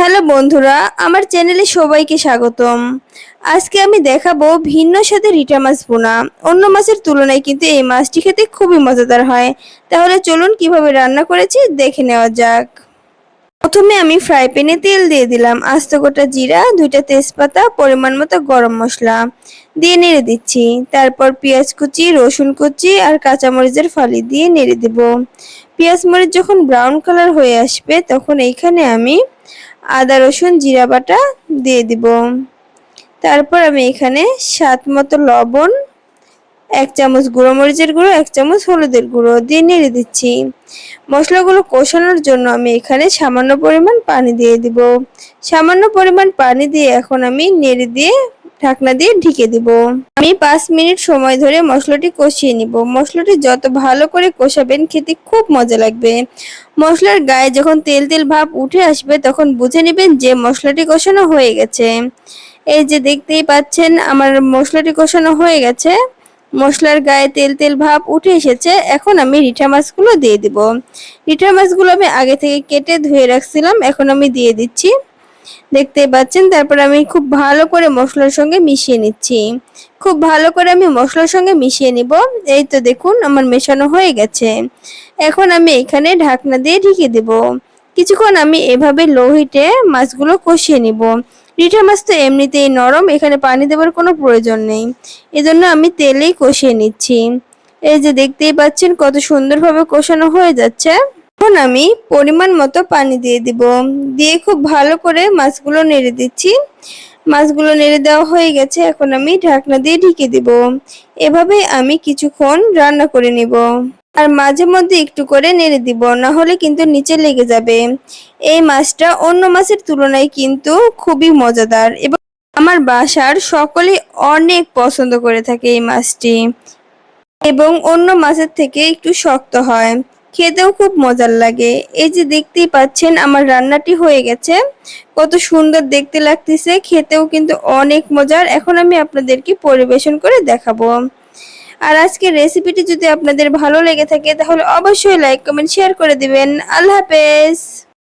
Hello বন্ধুরা, আমার চ্যানেলে সবাইকে স্বাগতম। আজকে আমি দেখাবো ভিন্ন সাথে রিটা মাছ বোনা অন্য মাছের তুলনায় কিন্তু এই মাছটি খেতে খুবই মজাদার হয়। তাহলে চলুন কীভাবে রান্না করেছি দেখে নেওয়া যাক। প্রথমে আমি ফ্রাই প্যানে তেল দিয়ে দিলাম। আস্ত গোটা জিরা, দুইটা তেজপাতা, পরিমাণ মতো গরম মশলা দিয়ে নেড়ে দিচ্ছি। তারপর পেঁয়াজ কুচি, রসুন কুচি আর কাঁচামরিচের ফালি দিয়ে নেড়ে দেব। পেঁয়াজ মরিচ যখন ব্রাউন কালার হয়ে আসবে, তখন এইখানে আমি আদা, রসুন, জিরা বাটা দিয়ে দিব। তারপর আমি এখানে স্বাদ মতো লবণ এক চামচ গুঁড়ো মরিচের গুঁড়ো, এক চামচ হলুদের গুঁড়ো দিয়ে নেড়ে দিচ্ছি। মশলাগুলো কষানোর জন্য আমি এখানে সামান্য পরিমাণ পানি দিয়ে দিব। সামান্য পরিমাণ পানি দিয়ে এখন আমি নেড়ে দিয়ে ঢাকনা দিয়ে ঢেকে দিব। আমি পাঁচ মিনিট সময় ধরে মশলাটি কষিয়ে নিব। মশলাটি যত ভালো করে কষাবেন, খেতে খুব মজা লাগবে। মশলার গায়ে যখন তেল তেল ভাব উঠে আসবে, তখন বুঝে নেবেন যে মশলাটি কষানো হয়ে গেছে। এই যে দেখতেই পাচ্ছেন, আমার মশলাটি কষানো হয়ে গেছে। মশলার গায়ে তেল তেল ভাব উঠে এসেছে, এখন আমি রিঠা মাছগুলো দিয়ে দিব। রিঠা মাছগুলো আমি আগে থেকে কেটে ধুয়ে রাখছিলাম, এখন আমি দিয়ে দিচ্ছি। দেখতেই পাচ্ছেন, তারপর আমি খুব ভালো করে মশলার সঙ্গে মিশিয়ে নিচ্ছি। খুব ভালো করে আমি মশলার সঙ্গে মিশিয়ে নিব। এই তো দেখুন, আমার মেশানো হয়ে গেছে। এখন আমি এখানে ঢাকনা দিয়ে ঢেকে দেব। কিছুক্ষণ আমি এভাবে লোহিটে মাছগুলো কষিয়ে নিব। রিঠা মাছ তো এমনিতেই নরম, এখানে পানি দেওয়ার কোনো প্রয়োজন নেই। এজন্য আমি তেলেই কষিয়ে নিচ্ছি। এই যে দেখতেই পাচ্ছেন কত সুন্দরভাবে কষানো হয়ে যাচ্ছে। এখন আমি পরিমাণ মতো পানি দিয়ে দিব। দিয়ে খুব ভালো করে মাছগুলো নেড়ে দিচ্ছি। মাছগুলো নেড়ে দেওয়া হয়ে গেছে, এখন আমি ঢাকনা দিয়ে ঢেকে দিব। এভাবে আমি কিছুক্ষণ রান্না করে নিব। আর মাঝে মধ্যে একটু করে নেড়ে দিব, না হলে কিন্তু নিচে লেগে যাবে। এই মাছটা অন্য মাছের তুলনায় কিন্তু খুবই মজাদার এবং আমার বাসার সকলেই অনেক পছন্দ করে থাকে এই মাছটি এবং অন্য মাছের থেকে একটু শক্ত হয়। খেতেও খুব মজার লাগে। এই যে দেখতেই পাচ্ছেন আমার রান্নাটি হয়ে গেছে। কত সুন্দর দেখতে লাগতেছে, খেতেও কিন্তু অনেক মজার। এখন আমি আপনাদেরকে পরিবেশন করে দেখাবো। আর আজকের রেসিপিটি যদি আপনাদের ভালো লেগে থাকে, তাহলে অবশ্যই লাইক কমেন্ট শেয়ার করে দিবেন। আল্লাহ হাফেজ।